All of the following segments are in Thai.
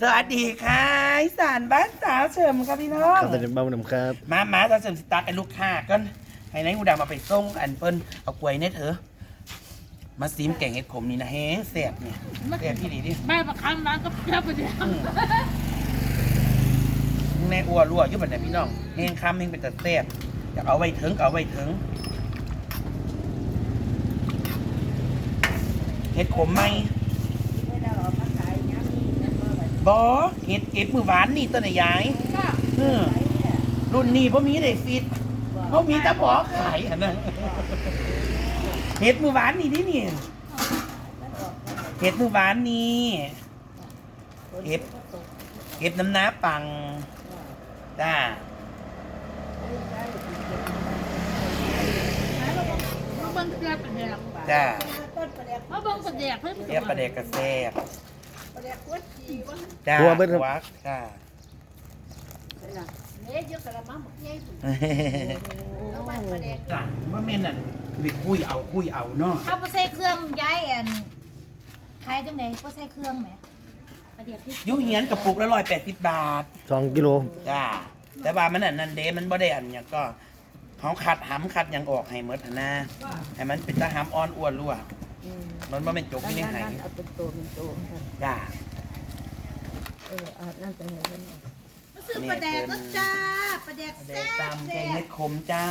สวัสดีค่ะอีสานบ้านสาวเฉิมครับพี่น้องครับแต่เบ้าหนำครับ มามาสาวเฉิมสตาร์ทไอ้ลูกค้ากันให้นายหูดามาไปส่งอันเปิ้นเอากล้วยเนี่ยเถอะมาซีมแกงเห็ดขมนี่นะแห้งแซ่บเนี่ยแซ่บที่ดีดิแม่ประคันร้านก็เพียบไปเดียวอืมแน่อ้วนรั่วอยู่บัดเนี่ยพี่น้องแห้งคำแห้งเป็นแต่แซ่บอยากเอาไว้ถึงก็เอาไว้ถึงเห็ดขมไหม บอเห็ดเก็บมือหวานนี่ต้นไหนยายเออรุ่นนี้พ่มีได้ฟิตพ่มีแตะบอขายอะนะเห็ดมือหวานนี่ดินี่เห็ดมือหวานนี่เห็ดเห็ดน้ำน้าปังจ้ามาเบิ้งเกลือประเดียวจ้ามาเบิ้งประเดียวเพิ่มเรียบประเดกกระแซบ จ้าหัวเบิ้ลครับหัวจ้าเนี่ยเยอะกระมังหมดเนี่ยจ้าว่าแม่นั่นไปคุยเอาคุยเอาเนาะเอาไปใส่เครื่องย้ายอันขายจังไดก็ใส่เครื่องแหมประเดี๋ยวพี่อยุ่เหียนกระปุกละร้อยแปดสิบบาท สองกิโลจ้า แต่ว่ามันอันนั้นเดมันบ่ได้อันอย่างก็เขาขัดหำขัดหยังออกให้เมดหั้นนะให้มันเป็นตาหำอ่อนอ้วนรั่ว มันบ่เป็นจกที่นี่ไห้เอาเป็นตัวเป็นตัวค่ะจ้า เออเอานั่นไปให้มันซื้อปลาแดกก็จ้าปลาแดกแดแซ่กตามบแกแซ่งเห็บดขมจ้า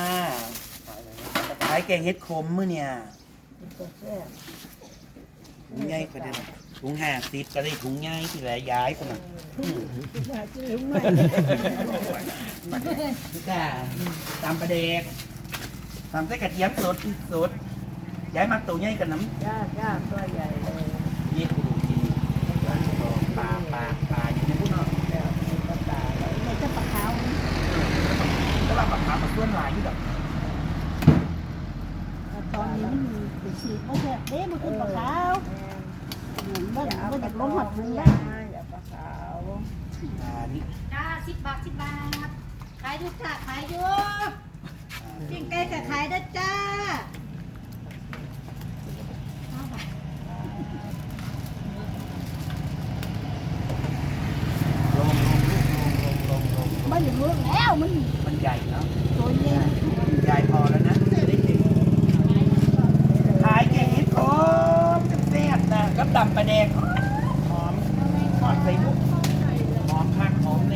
ขายแกงเห็ดขมมื้อเนี่ยเป็นตัวแซ่บถุงใหญ่ก็ได้ถุงห้าสิบก็ได้ถุงใหญ่ที่แหละย้ายคนน่ะอยากกินหรือไม่จ้าตามประเดกตามใส่กระเทียมสดที่สด ย้ายมาตัวใหญ่กันน้ำจ้าจ้าตัวใหญ่เลยนี่กูดูทีปลาปลาปลาอยู่ในพวกนั้นแล้วมีปลาตาแล้วในเจ้าปลาขาวแล้วเราปลาปลาปลาต้วนลายอยู่แบบตอนนี้มันมีเป็นสีโอเคเด้มันคือปลาขาวเหมือนว่าอย่าเอามันปจะลาล้มหอดมืมืออนะแล้วอย่าปลาขาวปลานี่จ้าสิบบาทสิบบาทขายอยู่ค่ะขายอยู่ปิ้งไก่ก็ขายได้จ้า ลงลงลงลงลง มันอยู่เมืองแล้วมันมันใหญ่เนาะตัวใหญ่ใหญ่พอแล้วนะจะได้กินขายแกงเห็ดโค้งแซ่บๆนะกับดำปลาแดงหอมทอดใส่ลูกหอมผักหอมใน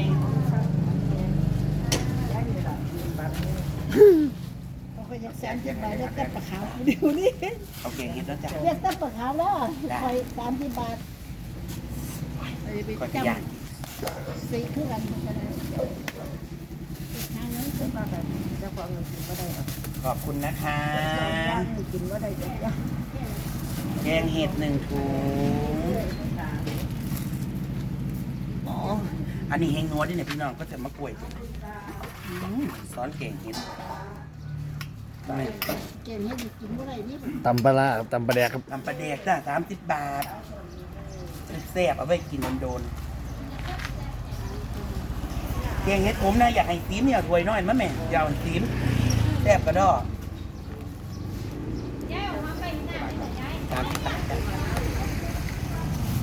เขาก็อยากแสนสิบบาทได้แต่ปลาขาวเดี๋ยวนี้เอาแกงเห็ดแล้วจ้ะเรียกแต่ปลาขาวแล้วคอยสามสิบบาทก็จะย่างสีคือกันก็ ได้ทางนั้นเป็นปลาแบบเจ้าของเงินกินก็ได้หรอกขอบคุณนะคะ ย่างกินก็ได้จ้ะแกงเห็ดหนึ่งถุงอ๋ออันนี้เฮงนัวด้วยเนี่ยพี่น้องก็จะมะกล้วยอืมซอสแกงเห็ดทำไมเก่งให้กินบ่ได้นี่ตำปลาร้าครับตำปลาแดกครับน้ำปลาแดกจ้าสามสิบบาทแซ่บเอาไว้กินโดนๆ แกงเห็ดผมนะอยากให้ซีมเนี่ยถ้วยน้อยมะแม่อยาวซีมแซ่บกระดอกสามสิบบาทจ้ะ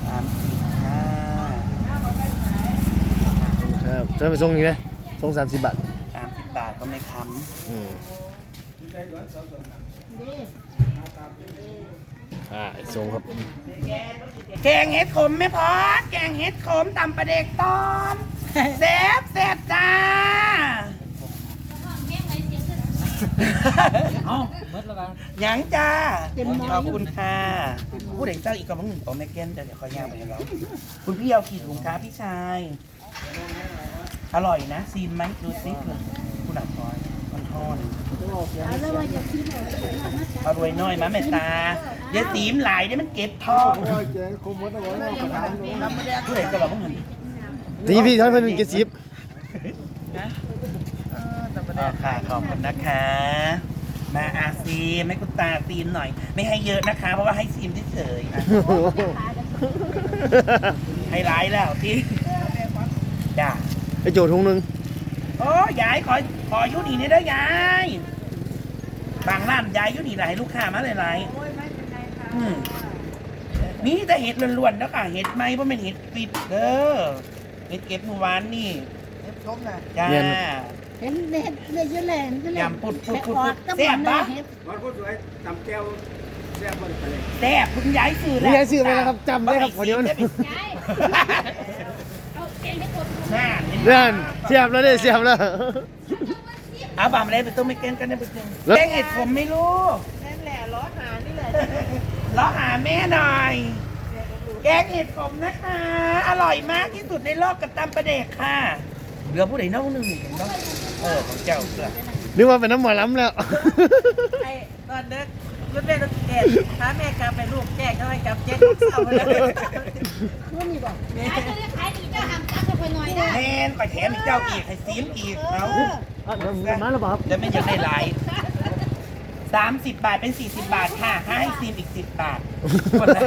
สามสิบห้าครับจะไปส่งยังไงส่งสามสิบบาทสามสิบบาทก็ไม่ค้อืมอ่าส่งครับำแกงเห็ดขมไม่พอแกงเห็ดขมตำปลาเด็กตอม แซ่บแซ่บจ้าเอาหยังจ้าขอบคุณค่ะผู้เด็กเจ้าอีกกำลังหนึ่งตัวแม่แก้นเดี๋ยวคอยย่างไปให้เราคุณพี่เอากี่ถุงคะพี่ชาย อร่อยนะซีนไหมดูซิเผื่อคุณหนักคอยมันทอนแล้วว่าจะกินอะไรเอารวยน้อยมาแม่ตาเดี๋ยวตีมหลายเดี๋ยวมันเก็บทองผู้เด็กก็บอกว่าเงิ นทีพี่ท่านเป็นเกสิบอ๋อค่ะขอบคุณนะคะ มาอาซีมให้คุณตาซีมหน่อย ไม่ให้เยอะนะคะ เพราะว่าให้ซีมเฉยๆอะให้ร้ายแล้วที่จ้าไปโจทุงหนึ่งโอ้ยายขอขออยุนี่นี่เด้อยายบางร้านยายอยุนี่หลายลูกค้ามาหลายๆอืมมีแต่เห็ดล้วนๆแล้วค่ะเห็ดไหมเพราะเป็นเห็ดปิดเด้อ เห็ดเก็บเมื่อวานนี่เห็ดส้มนะจ้าเนียนเห็นเห็ดเลยเยอะแหล่เยอะแหล่ยำปุดปุดปุดอปุอดกก็แซ่บบ่ปะเห็ดวันคนสวยตำแก้วแซ่บเบิ่งไปเลยแซ่บคุณย้ายสื่อแล้วนี่ยายซื้อไปแล้วครับจำได้ครับวันนี้มันยายเอาเก่งให้กดน่าเห็นไหมเรื่องเสียบแล้วเนี่ยเสียบแล้ว เอาบามอะไรไปต้มไม่เกินกันได้ไปเกินแล้วแกงเห็ดผมไม่รู้นั่นแหละล้อหานี่แหละล้อหาแม่หน่อย แกงเห็ดผมนะคะ อร่อยมากที่สุดในโลกกับตำประเดกค่ะ เหลือผู้ใดเน่าหนึ่งเห็นปะเออของเจ้าเสือนึกว่าเป็นน้ำหมอล้ำแล้ว ไอ้ตอนเด็กรถแม่รถแก่พาแม่กลับไปลูกแจ้งเขาให้กลับเจ๊งเศร้าเลยนู่นนี่บ่ขายจะขายดีเจ้าหำตักไปหน่อยนะแทนไปแถมอีกเจ้าอีกให้ซีมอีกเอามาแล้วครับแล้วไม่ยังได้หลาย สามสิบบาทเป็นสี่สิบบาทค่ะถ้าให้ซีมอีกสิบบาทคนละ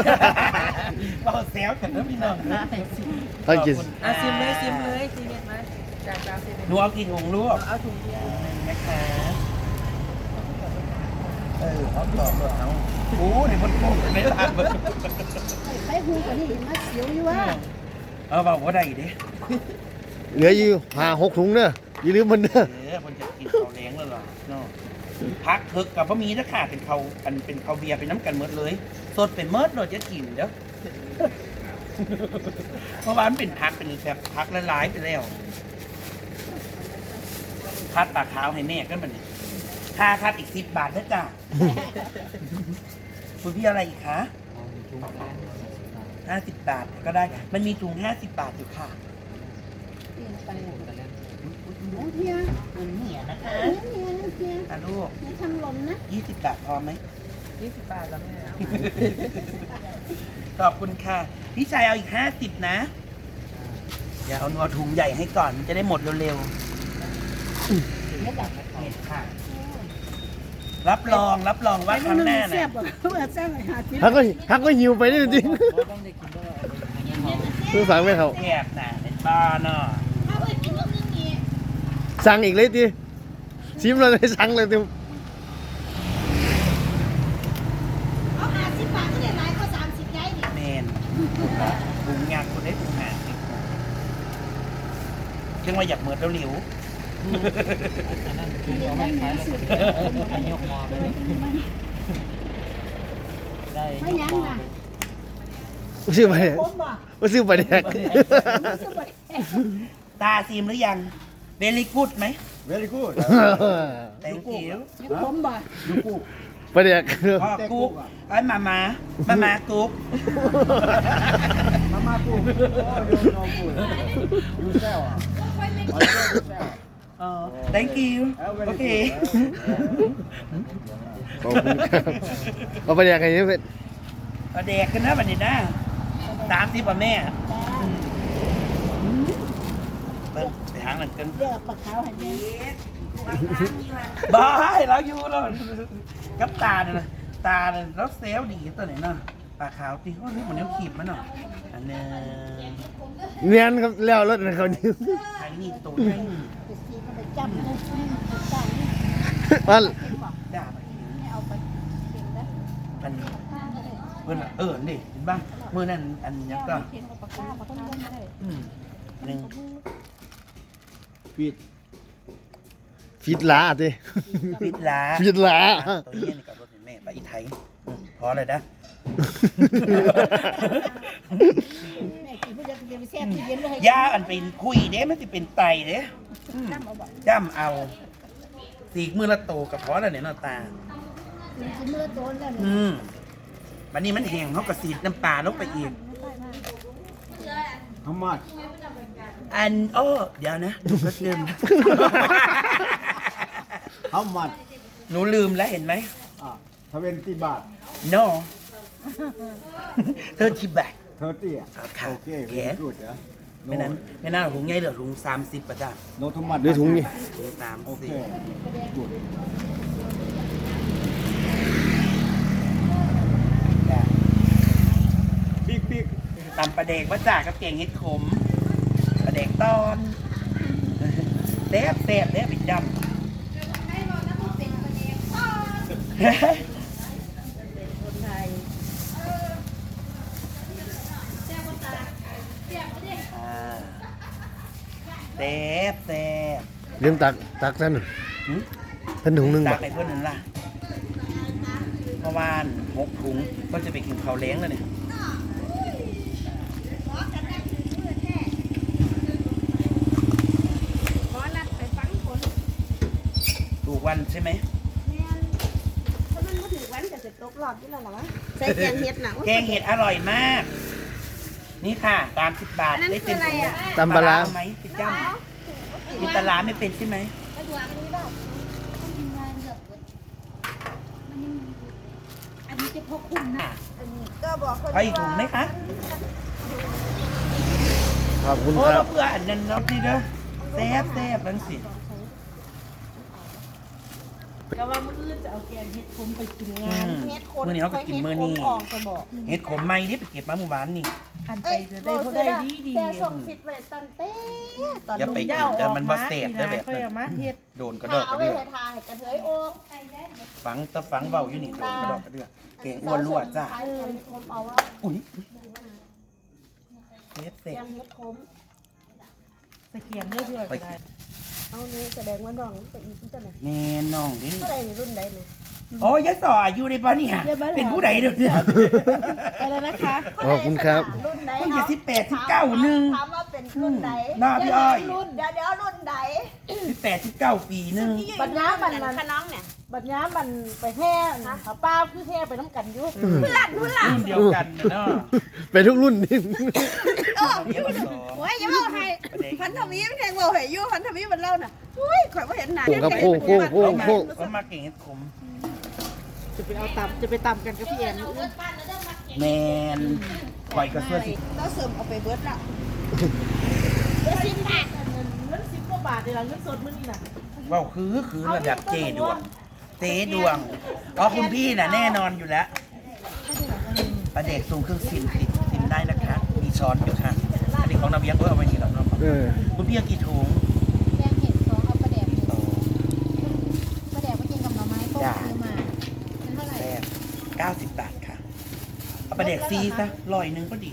เราแซวกันนะพี่น้องนะเอากินอะซิมเลยซิมเลยซิมเห็นไหมจากจากซิมหนูเอากี่ถุงลูกเอาถุงเดียวนะคะเออเขาตอบเลยเอาโอ้เดี๋ยวมันโกงในร้านมันไปหูกันนี่เห็นมาเสียวอยู่ว่าเอาบอกว่าได้ดิเหลืออยู่ห้าหกถุงเนอะอย่าลืมมันเนอะเออมันจะกินข้าวแรงแล้วเหรอเนาะ พักเพิกกับบะหมี่นะค่ะเป็นเขาอันเป็นเข้าเบียร์เป็นน้ำกันเมิดเลย สดเป็นเมิดเราจะกินเด้อเพราะว่ามันเป็นพักเป็นแบบพักละลายไปแล้วคัดปลาขาวให้แม่กันมันนี่ค่าคัดอีกสิบบาทนะจ้ะคุณพี่อะไรอีกคะห้าสิบบาทก็ได้ มันมีถุงห้าสิบบาทอยู่ค่ะ โอ้เพียคุณเหนียนะคะเพียเพียเพียอะลูกไม่ทำหล่นนะยี่สิบบาทพอไหมยี่สิบบาทแล้วแม่ขอบคุณค่ะ พี่ชายเอาอีกห้าสิบนะอย่าเอาเอาถุงใหญ่ให้ก่อนมันจะได้หมดเร็วๆเห็ดค่ะ รับรองรับรองว่าครั้งหน้าแซ่บนะบ่เมื่อแซ่บหาที่ฮักก็ฮักก็หิวไปนี่จริงเพิ่งฟังไหมเขาแคบนะเป็นบ้าเนาะ ถ้าไปกินลูกนึงนี่ สั่งอีกเลยดิชิมเลยสั่งเลยติเอาห้าสิบบาทก็ได้หลายก็สามสิบย้ายนี่เมนถุงยางคนได้ถุงหาสิเรื่องว่าอยากเหมือนเร็วไม่ยังน่ะซื้อไปผมบ่ว่าซื้อไปแดกๆตาซีมหรือยัง เวลิกูดไหม very good thank you ผมบ่ไปแดกพ่อกุ๊กไอ้ยมามามามากุ๊ก มามาปูโอ้ยโนปูยูเซลอะยูเซลอ๋อ thank you โอเคขอบคุณครับเอาไปแดกไงเนี่ยเพื่อนเอาแดกกันนะวันนี้นะสามสิบป่ะแม่เบิ่ง ไปหางหลังกันเลือกปลาขาวให้แม่บายเราอยู่แล้วกับตาเนี่ยนะตาเนี่ยเราเซลลดีตัวไหนเนาะปลาขาวตีว่านี่มันเนี้ยขีดมันเนาะอันหนึงเนียนครับแล้วรถนะเขานี่ไอ้นี่ตัวใหญ่ไปซีก็ไปจับเลยไปจับนี่ว่าด่าไปเห็นให้เอาไปเก็บนะมันเพิ่นว่าเออนี่เห็นป่ะเมื่อนั้นอันยังก็เก็บเอาปากกามาต้นต้นเลยอืมหนึ่ง ปิดฟิตหลาดิปิดลาฟิตหลาตัวนี้นี่กับรถเห็นแม่ไปอีไทยอืมพอเลยนะแม่กินเพื่อจะกินไปแซ่บที่เย็นเลยยาอันเป็นคุยเด้มันจะเป็นไตเด้อืมจ้ำเอาบ่ย่ำเอาสีกมือละโตกับพอแล้วเนี่ยเนาะตากินเมื่อโดนแล้วเนี่ยอืมวันนี้มันแห้งเขาก็สีดน้ำปลาลงไปอีก how much อันโอ้เดี๋ยวนะหนูก็ลืม how much หนูลืมแล้วเห็นไหมอะ20บาท no เธอชิบะ30อะค่ะโอเคโอเค very good อะไม่นั้นไม่น่าถุงใหญ่เหลือถุงสามสิบประจ้า no too much ด้วยถุงนี่ถุงสามโอเคสิบ good จ้ะ big big ตำปลาเด็กว่าจ่ากับเก่งเฮ็ดขม แดงตอนแซ่บแซ่บแซ่บอีกดำแซ่บแซ่บเลี้ยงตักตักนั่นเพิ่นถุงหนึ่งตักไปเพื่อนนึงล่ะประมาณหกถุงก็จะไปกินข้าวเล้งแล้วเนี่ย วันใช่ไหมแม่นถ้ามันบ่ถึงวันก็จะตกรอบอยู่แล้วล่ะวะใส่แกงเห็ดน่ะแกงเห็ดอร่อยมาก นี่ค่ะตามสิบบาทอันนั้นได้คืเต็อมอะไรถุงอะตำปลาร้า เอไหมพี่จ้ำกินปลาร้าไม่เป็นใช่ไหมกระดูกอันนี้แบบอันนี้จะพกคุ้มนะอันนี้ก็บอกคนเอาอีกถุงไหมคะขอบคุณโอ้คเรารับเพื่ออันนั้นเราดีเด้อแซ่บแซ่บนั่นสิ ก็ว่ามื้ออื่นจะเอาแกงเห็ดขมไปกินอืงานมมื่อนี้เขาก็กินมื้อนี้ออกก็บอกเห็ดขมไหม้ที่ไปเก็บมาเมื่อวานนี่อันไปจะได้เขาได้ดีดีแต่ส่งสิทธิ์ไว้ตอนเต้ตอนอย่าไปกินเดี๋ยวมันบ่เสพเด้อแบบค่อยนั้นเอามาเฮ็ดโดนกระดถ้าอกกเอาระไว้เดือให้ทายกระเทยโอ้กฝังตะฝังเบาอยู่นี่โดนกระดอกกระเดือกเก่งอ้วนรั่วจ้าเออผมเอาว่าอุ้ยเฮ็ดเสร็จยังเฮ็ดคมตะเกียงเรื่อยๆก็ได้ เอานี่แสดงว่าน้องเป็นอีกจังได๋แน่น้องนี่เท่าใดนี่รุ่นใดนี่โอ้ยยศต่ออายุได้ปะเนี่ยเป็นผู้ใดเดี๋ยวนี้ไปแล้วนะคะขอบคุณครับ รุ่นใดเพิ่งจะสิบแปดสิบเก้าหนึ่งถามว่าเป็นรุ่นใดหน้าพี่อ้อยรุ่นเดี๋ยวเดี๋ยวรุ่นใดสิบแปดสิบเก้าปีหนึ่งบัดย้ามมันมันขน้องเนี่ย บัดย้ามมันไปแห่เอาป้าคือแห่ไปน้ำกันอยู่เพื่อนรุ่นล่ะรุ่นเดียวกันเนาะไปทุกรุ่นนี่เดียวกันสองโอ้ยอย่าเล่าให้พันธมิตรแทงโลให้อยู่พันธมิตรมันเล่าน่ะอุ้ยข่อยบ่เห็นหน้าโค้งครับโค้งโค้งโค้งโค้งเขามาเก่งเฮ็ดขมจะไปเอาตำจะไปตำกันกับพี่แอนมื้ออื่นแมนปล่อยกระเสื้อสิเราเสริมเอาไปเบิดละเงินสิบกว่าบาทเดี๋ยวเราเงินสดมื้อนี้น่ะว้าวคือคือระดับเจดวง เจดวงอ๋อคุณพี่น่ะแน่นอนอยู่แล้วประเด็กสูงเครื่องซิมติดซิมได้นะคะ มีช้อนอยู่ค่ะอันนี้ของนาเวียงก็เอาไว้นี่หรอกเนาะเออคุณพี่เอากี่ถุงแกงเห็ดสองเอาปลาแดกเห็ดปลาแดกมากินกับหน่อไม้ต้มซื้อมาเป็นเท่าไหร่แซ่บเก้าสิบบาทค่ะ เอาประเด็กซีซะร้อยหนึ่งก็ดี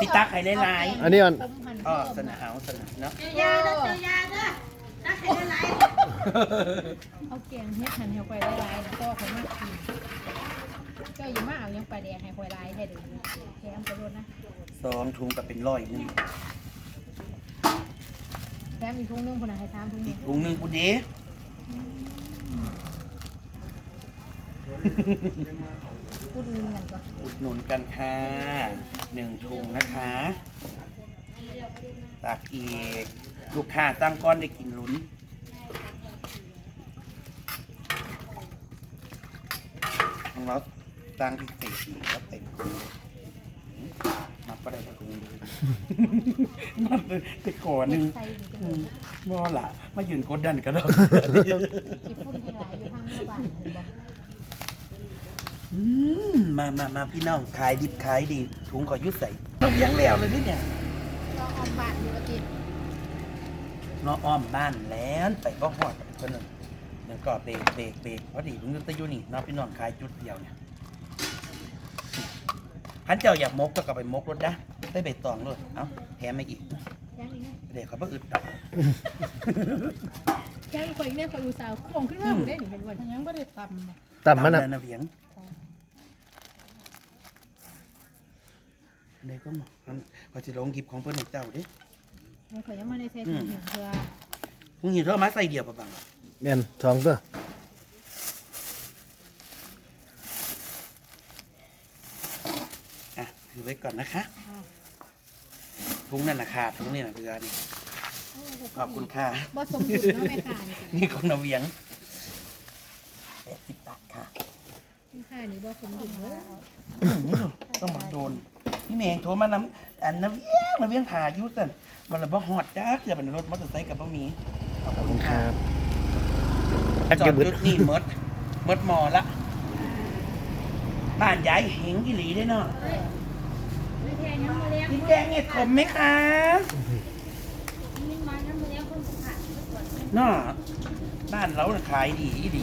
พี่ตักไข่หลายอันนี้อ่อนต้มหั่นๆอ๋อเพิ่มสนาเอาสนาเนาะ เจอยาเด้อเจอยาเด้อถ้าใครได้หลาย เอาแกงเห็ดหั่นให้ควายได้หลายๆก็เขามากกินเจ้าอย่ามาเอายังปลาแดกให้ควายหลายได้เดูแถมไปรดนะสองถุงกับเป็นร้อยหนึงแถมอีกถุงนึงคนไหนะให้สามถุงอีนึกงถุงหนึ่งกูเด้พูดเงินกันก่อนอุดหนุนกันค่ะหนึ่งถุงนะคะตักอีก ลูกค้าตั้งก้อนได้กินลุ้น ของเราตั้งพิเศษอีกก็เต็นับก็ได้ถุงเดี๋ยวนับไปขอหนึ่งใส่อีกจังมบ่ละมายืนกดดันกันแล้วมามามาพี่น้องขายดิบขายดีถุงขอยุดใส่ต้องยังแล้วเลยนี่เนี่ยเราออมบ้าทอยู่ตินาะอ้อมบ้านแล้วไปบ่ฮอดเพิ่นนึง เดี๋ยวก็เบรกเบรกเบรกพอดีลุงยุตอยู่นี่เนาะพี่น้องขายจุดเดียวเนี่ยพันเจ้าอยากมกก็กลับไปมกรถนะได้ใบตองเลยเอ้าแถมมาอีกยังอีกนะเด็กเขาบ่อึดดอกยังอีกคนอีกเนี่ยคนอุตส่าห์โค้งขึ้นมาหมดได้หนึ่งเป็นวันยังไม่ได้ตำนะต่ำมันตาอะเดินะเวียงเด็กก็มมันเขาจะลงคลิปของเพิ่นให้เจ้าเด้ไม่เคยยังมาในเซตหนึ่งเพื่อมึงเห็นเท่ามาใส่เดียวปะบัง แม่นสองตัวอะถือไว้ก่อนนะคะถุงนั่นนะค่ะถุงนี่นะเรือนี่ขอบคุณค่ะบ่สมดุลเนาะแม่ค่ะนี่นี่ของนาเวียงแปดสิบบาทค่ะคุณค่านี่บ่สมดุลเนาะต้องมาโดนนี่แมงโทรมานำอันนาเวียงนาเวียงถ่ายอยุ่สันมันละบ่ฮอดจ้าเกือบเป็นรถมอเตอร์ไซค์กับบ่มีขอบขอบคุคุณณคค่ะรับ จอดจุดนี่เมดเมดหมอละบ้านยายเหงอีหลีได้เนาะไม่แพงยังมาเลี้ยงกินแกงเห็ดขมไหมคะนี่มายังมาเลี้ยงคนสุขะเนาะบ้านเราน่ะขายดีอีดี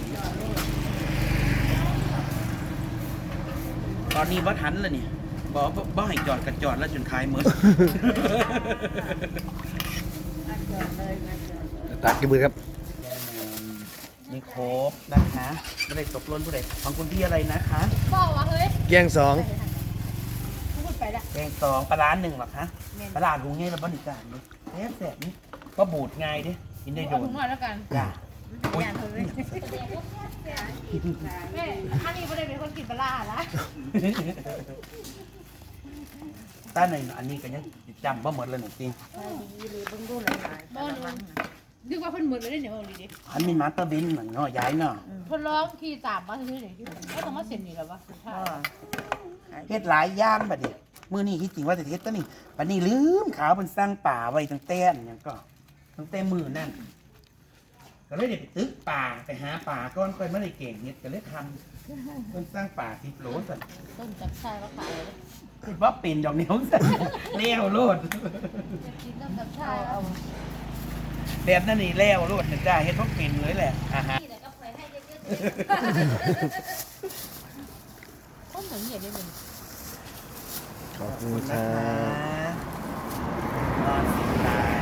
ตอนนี้บ่ทันแล้วเนี่ยบ่บ่บ่ให้จอดกันจอดแล้วจนขายหมดอันตักกี่มือครับ มีครบนะคะไม่ได้ตกหล้นผู้ใดของคุณพี่อะไรนะคะบอกว่าเฮ้ยแกงสองพูดไปละแกงสองปลาร้าหนึ่งเหรอคะปลาร้ารู้ไงเราบ้านิจานนี่แซ่บแซ่บนี่ก็บูดง่ายดิกินได้โดเอานถุงหน่อยแล้วกันจ้าอุ๊ยแม่อันนี้ไม่ได้เป็นคนกินปลาร้าละต้านในอันนี้ก็ยังจำว่าหมดเลยหนึ่งจริง บ้านนึง นึกว่าเพิ่นหมดเลยเนี่ยเอาดีดิอันมีมาสเตอร์บินเหมือนเนาะย้ายเนาะเพิ่นร้องขี่ตามมาซื่อๆนี่ก็ต้องมาเซ็นนี่แหละวะสุดท้ายเฮ็ดหลายอย่างบัดนี้มื้อนี้ที่จริงว่าจะเฮ็ดตัวนี้บัดนี้ลืมขาวมันสร้างป่าไว้ตั้งแต่อันหยังก็ตั้งแต่มื้อนั่นก็เลยได้ไปตึกป่าไปหาป่าก่อนค่อยมาได้เก่งเฮ็ดก็เลยทำเพิ่นสร้างป่าสิบโหลสั่นต้นจับชายมาขายเลยคิดว่าเป็นดอกเหนียวสั่นแล้วโลดอยากกินต้นจับชายเอา แบบนั้นนี่แล้วโลดนะจ้าเฮ็ดบ่เป็นเลยแหละอาหารต้นเหมือนเหี้ยได้เป็นขอบคุณครันะบนอนสิตาย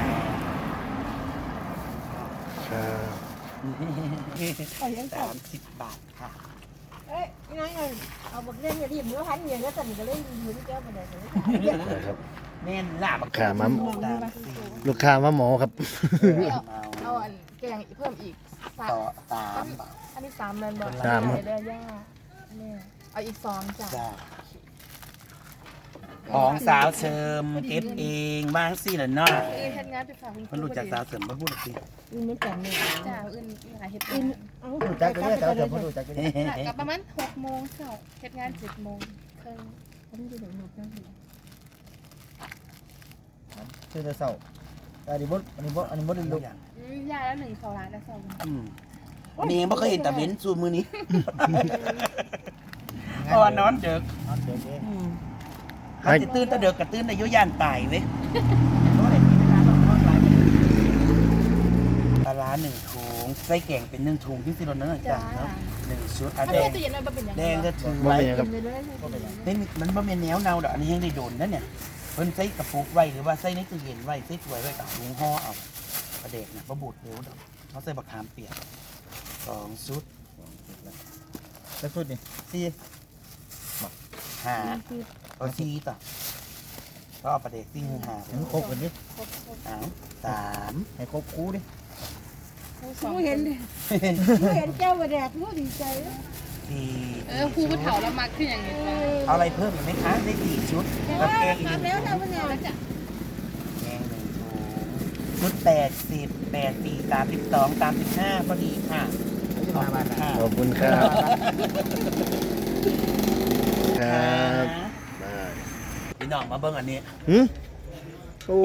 ครับสามสิบบาทค่ะเอ้ยน้อยเอาบทเรียนอย่าที่มือพันเงินแล้วสั่นก็เล่นอยู่ที่แก้วมาเลยครับ แม่นล่ะบักขามัมสามสี่ลูกค้ามาหมอครับ เอาเอาอันแกงเพิ่มอีกต่อสามบาทอันนี้สามแมนบอลสามเด้อย่าเนี่ยเอาอีกสองจ้ะจ้าของสาวเสริมเก็บเองบ้างสิล่ะเนาะเอ้ทำงานไปฝากคุณมันรู้จักสาวเสริมบ่พูดสิอื่นไม่จังเนี่ยจ้าอื่นหาเฮ็ดอื่นเอารู้จักกันเลยแต่ว่าเดี๋ยวผมรู้จักกันกับประมาณหกโมงเช้าเฮ็ดงานเจ็ดโมงครึ่งอันนี้เดี๋ยวห นูจะชื่อเศร้าอันนี้บดอันนี้บดอันนี้บดลูกยาแล้วหนึ่งเขาร้านแล้วสองอืมนี่บ่เคยเห็นแต่เบ้นสูมือนี้เพราะว่านอนเด็กนอนเดี๋ยวนี้ถ้าจะตื่นแตะเด็กก็ตื่นในยุย่านตายเว้ยปลาร้าหนึ่งถุงไส้แกงเป็นหนึ่งถุงที่สิโรนเนอร์จ้ะเนาะหนึ่งชุดอะถ้าแดเพื่งอจะเย็นมันเป็นยังแดไงงก็ถือบ่ไว้เป็นหยังครับเลยเลยนี่มันบ่เป็นแนวเนาดอกอันนี้ยังได้โดนนะเนี่ยเพิ่นใส่กระปุกไว้หรือว่าใส่ในตู้เย็นไว้ใส่ถ้วยไว้กับถุงห่อเอาประเด็กนะบ่บูดเร็วดอกเขาใส่บักขามเปียกสองชุดแล้วสุดนี่สี่ห้าเอาซีต่อก็เอาประเด็กซิ่งห้าถึงครบกันดิเอาสามให้ครบคู่ดิผู้เห็นผู้เห็นเจ้ามาแดดผู้ดีใจ สี่เออครูผู้เฒ่าแล้วมาขึ้นอย่างนี้จ้ะเอาอะไรเพิ่มอีกไหมคะได้สี่ชุดแล้วแกงอีกหนึ่งแล้วถุทำงมันเนี่ยแล้วจะแกงหนึ่งถุงชุดแปดสิบแปดสี่สามสิบสองสามสิบห้าพอดีค่ะขอบคุณค่ะขอบคุณครับครับบายพี่น้องมาเบิ่งอันนี้หืม โอ้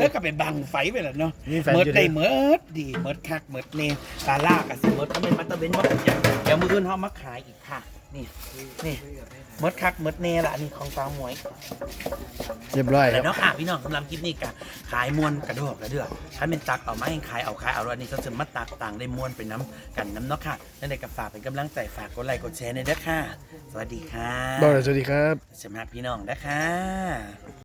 แล้วก็เป็นบังไฟไปแล้วเนาะมีแฟนเมิดอยู่ได้ด้วย เมิดดีเมิดคักเมิดเนตาล่ากับสิเมิดก็เป็นมัตเตอร์เบนซ์มาเป็นอย่างเดี๋ยวมืออื่นเขามาขายอีกค่ะ นี่นี่เมิดคักเมิดเนละอันนี้ของตาหมวยเรียบร้อยคแล้รัวบเนาะค่ะพี่น้องสำหรับคลิปนี้กะขายมวนกระโดกกระเดือกถ้าเป็นตักเอาไม้ขายเอาขายเอาอันนี้ก็จะมาตักต่างได้มวนไปน้ำกันน้ำเนาะค่ะนั่นเองก็ฝากเป็นกำลังใจฝากกดไลค์กดแชร์ในอยเด้อค่ะ สวัสดีค่ะบอกเลยสวัสดีครับ สำหรับพี่น้องนะคะ